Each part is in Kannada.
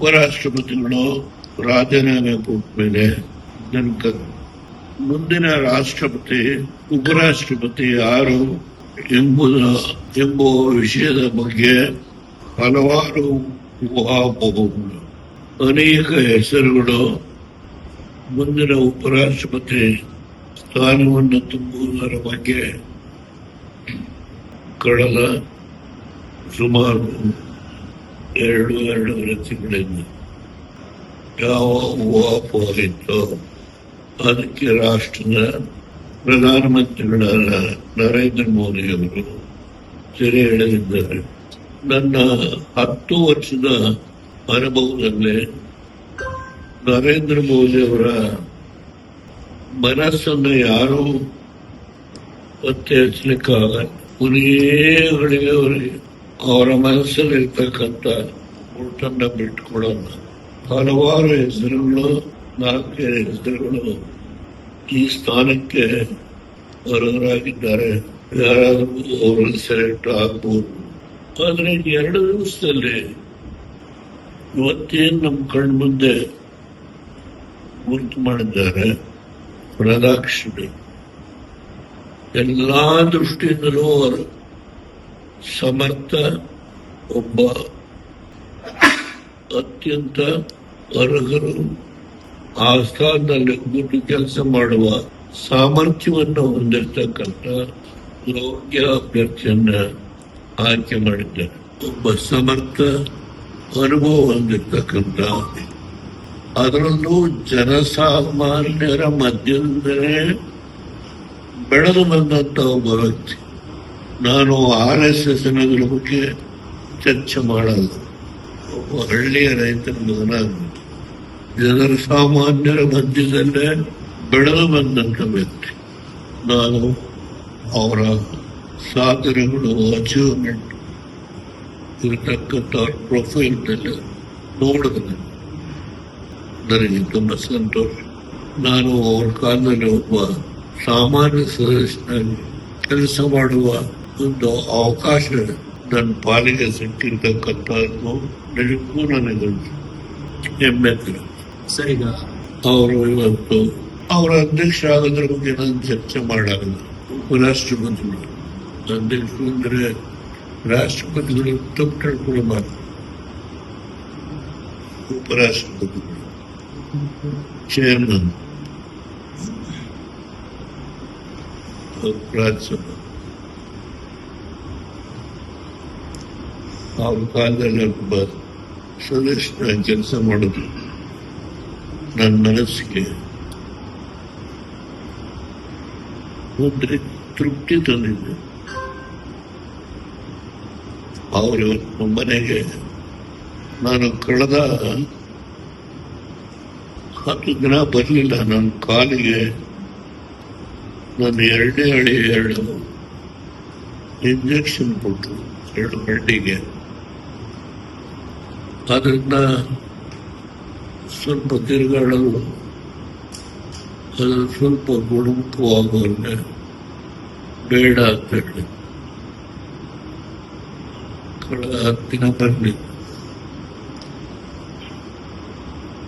ಉಪರಾಷ್ಟ್ರಪತಿಗಳು ರಾಜೀನಾಮೆ ಮೇಲೆ ಮುಂದಿನ ರಾಷ್ಟ್ರಪತಿ, ಉಪರಾಷ್ಟ್ರಪತಿ ಯಾರು ಎಂಬುದು, ಎಂಬುವ ವಿಷಯದ ಬಗ್ಗೆ ಹಲವಾರು ಊಹಾಪೋಹಗಳು. ಅನೇಕ ಹೆಸರುಗಳು ಮುಂದಿನ ಉಪರಾಷ್ಟ್ರಪತಿ ಸ್ಥಾನವನ್ನು ತುಂಬುವುದರ ಬಗ್ಗೆ ಕಳೆದ ಸುಮಾರು ಎರಡು ಎರಡೂವರೆ ತಿಂಗಳಿಂದ. ಯಾವ ಇತ್ತೋ ಅದಕ್ಕೆ ರಾಷ್ಟ್ರದ ಪ್ರಧಾನಮಂತ್ರಿಗಳಾದ ನರೇಂದ್ರ ಮೋದಿಯವರು ಸೆರೆ ಎಳೆದಿದ್ದಾರೆ. ನನ್ನ ಹತ್ತು ವರ್ಷದ ಅನುಭವದಲ್ಲಿ ನರೇಂದ್ರ ಮೋದಿಯವರ ಮನಸ್ಸನ್ನು ಯಾರೂ ಪತ್ತೆ ಹಚ್ಚಲಿಕ್ಕಾಗಲ್ಲ ಕೊನೆಯವರಿಗೆ ಅವರಿಗೆ ಅವರ ಮನಸ್ಸಲ್ಲಿರ್ತಕ್ಕಂಥ ಗುರುತನ್ನ ಬಿಟ್ಕೊಡಲ್ಲ ಹಲವಾರು ಹೆಸರುಗಳು ನಾಲ್ಕೈದು ಹೆಸರುಗಳು ಈ ಸ್ಥಾನಕ್ಕೆ ಅರ್ಹರಾಗಿದ್ದಾರೆ ಯಾರಾದರೂ ಅವರಲ್ಲಿ ಸೆಲೆಕ್ಟ್ ಆಗ್ಬೋದು. ಆದರೆ ಎರಡು ದಿವಸದಲ್ಲಿ ಇವತ್ತೇನು ನಮ್ಮ ಕಣ್ಮುಂದೆ ಗುರುತು ಮಾಡಿದ್ದಾರೆ? ಪ್ರದಾಕ್ಷಿಣೆ ಎಲ್ಲ ದೃಷ್ಟಿಯಿಂದಲೂ ಅವರು ಸಮರ್ಥ ಒಬ್ಬ ಅತ್ಯಂತ ಅರ್ಹರು ಆ ಸ್ಥಾನದಲ್ಲಿ ಕೂತು ಕೆಲಸ ಮಾಡುವ ಸಾಮರ್ಥ್ಯವನ್ನು ಹೊಂದಿರತಕ್ಕಂಥ ಯೋಗ್ಯ ಅಭ್ಯರ್ಥಿಯನ್ನ ಆಯ್ಕೆ ಮಾಡಿದ್ದಾರೆ. ಒಬ್ಬ ಸಮರ್ಥ ಅನುಭವ ಹೊಂದಿರತಕ್ಕಂಥ, ಅದರಲ್ಲೂ ಜನಸಾಮಾನ್ಯರ ಮಧ್ಯದಿಂದಲೇ ಬೆಳೆದು ಬಂದಂತ ಒಬ್ಬ ವ್ಯಕ್ತಿ. ನಾನು ಆರ್ ಎಸ್ ಎಸ್ ಬಗ್ಗೆ ಚರ್ಚೆ ಮಾಡಲ್ಲ. ಒಬ್ಬ ಹಳ್ಳಿಯ ರೈತರ ಮಗನಾಗಿ ಜನರ ಸಾಮಾನ್ಯರ ಮಧ್ಯದಲ್ಲೇ ಬೆಳೆದು ಬಂದಂತ ವ್ಯಕ್ತಿ. ನಾನು ಅವರ ಸಾಧನೆಗಳು ಅಚೀವ್ಮೆಂಟ್ ಇರತಕ್ಕಂಥ ಪ್ರೊಫೈಲ್ನಲ್ಲಿ ನೋಡಿದ್ರೆ ನನಗೆ ತುಂಬ ಸಂತೋಷ. ನಾನು ಅವ್ರ ಕಾಲದಲ್ಲಿ ಒಬ್ಬ ಸಾಮಾನ್ಯ ಸದಸ್ಯನಾಗಿ ಕೆಲಸ ಮಾಡುವ ಒಂದು ಅವಕಾಶ ನನ್ನ ಪಾಲಿಗೆ ಸಿಕ್ಕಿರ್ತಕ್ಕಂಥದ್ದು ನಿಜಕ್ಕೂ ನನಗೆ ಹೆಮ್ಮೆ ಸರಿಗ. ಅವರು ಇವತ್ತು ಅವರ ಅಧ್ಯಕ್ಷ ಆಗೋದ್ರ ಬಗ್ಗೆ ನಾನು ಚರ್ಚೆ ಮಾಡಲ್ಲ. ಉಪರಾಷ್ಟ್ರಪತಿಗಳು. ಅಧ್ಯಕ್ಷರು ಅಂದರೆ ರಾಷ್ಟ್ರಪತಿಗಳು ತಪ್ಪು ತಿಳ್ಕೊಳ್ಬಾರ್ದು ಉಪರಾಷ್ಟ್ರಪತಿಗಳು. ಚೇರ್ಮನ್ ರಾಜ್ಯಸಭಾ. ಅವ್ರ ಕಾಲದಲ್ಲಿ ಒಬ್ಬ ಸದಸ್ಯರ ಕೆಲಸ ಮಾಡೋದು ನನ್ನ ಮನಸ್ಸಿಗೆ. ಒಂದು ತೃಪ್ತಿ ತಂದಿದ್ದೆ ಅವರು ಮನೆಗೆ ನಾನು ಕಳೆದ ಹತ್ತು ದಿನ ಬರಲಿಲ್ಲ. ನನ್ನ ಕಾಲಿಗೆ ನನ್ನ ಎರಡೇ ಹಳಿ ಎರಡು ಇಂಜೆಕ್ಷನ್ ಕೊಟ್ಟು ಎರಡು ಗಂಟೆಗೆ. ಅದರಿಂದ ಸ್ವಲ್ಪ ತಿರುಗಾಡಲು ಅದು ಸ್ವಲ್ಪ ಗುಣಮುಖವಾಗುವಂತೆ ಬೇಡ ಅಂತ ಹೇಳಿ ಕಳೆದ ಹತ್ತು ದಿನ ಬರಲಿ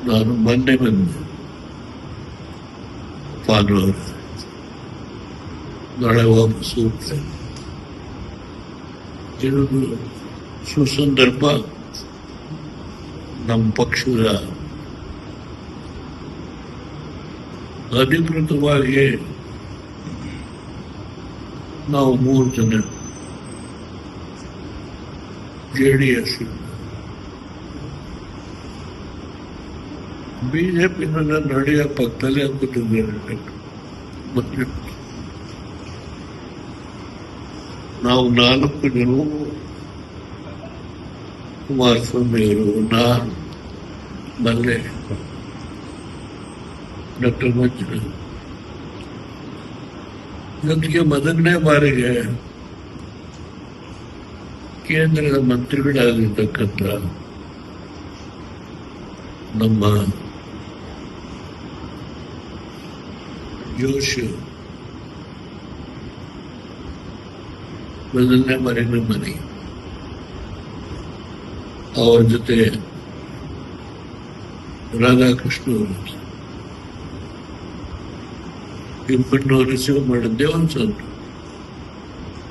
ನಾನು ಮೊನ್ನೆ ಬಂದೆ ಭಾನುವಾರ ನಾಳೆ ವಾಪಸ್ ಹೋಗ್ತೇನೆ ಇದು ಸುಸಂದರ್ಭ ನಮ್ಮ ಪಕ್ಷದ ಅಧಿಕೃತವಾಗಿ ನಾವು ಮೂರು ಜನ ಜೆ ಡಿ ಎಸ್ ಬಿಜೆಪಿ ನಡೆಯ ಪಕ್ಕದಲ್ಲೇ ಅಂದ್ಕೊಂಡಿದ್ದೇನೆ ಮತ್ತೆ ನಾವು ನಾಲ್ಕು ಜನ ಕುಮಾರಸ್ವಾಮಿಯವರು ನಾನು ಮಲ್ಲೆ ಡಾಕ್ಟರ್ ಮಂಜು ಜೊತೆಗೆ ಮೊದಲನೇ ಬಾರಿಗೆ ಕೇಂದ್ರದ ಮಂತ್ರಿಗಳಾಗಿರ್ತಕ್ಕಂಥ ನಮ್ಮ ಜೋಶಿ ಮೊದಲನೇ ಬಾರಿಗೆ ಮನೆ ಅವ್ರ ಜೊತೆ ರಾಧಾಕೃಷ್ಣ ಇಬ್ಬರನ್ನು ರಿಸೀವ್ ಮಾಡಿದ್ದೇ ಒಂದು ಸಂತೋಷ